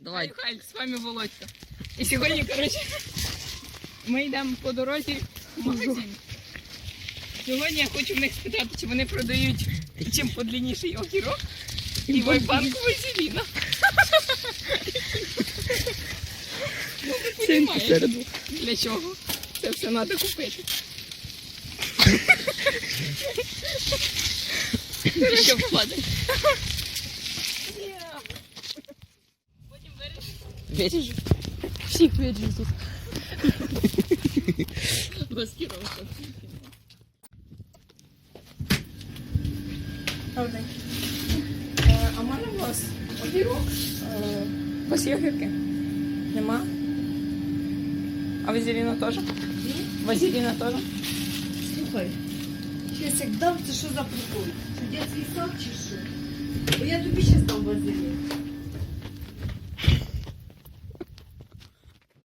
Давай. Хай, з вами Володька. І сьогодні, коротше, ми йдемо по дорозі в магазин. Сьогодні я хочу в них спитати, чи вони продають чим подлінніший огірок і вайбанку вазеліна. Ну, ви понімаєте, для чого це все треба купити. І Що вкладати? Видишь? Всіх виріжу тут. Маскировка. Добрий. Е, А в мене у вас огірок. Е, У вас є огірки? Нема? А вазеліна теж? Вазеліна теж? Слухай, щось як дам, це що за прикол? Що дитячий сад чи що? Бо я тобі ще дам вазелін.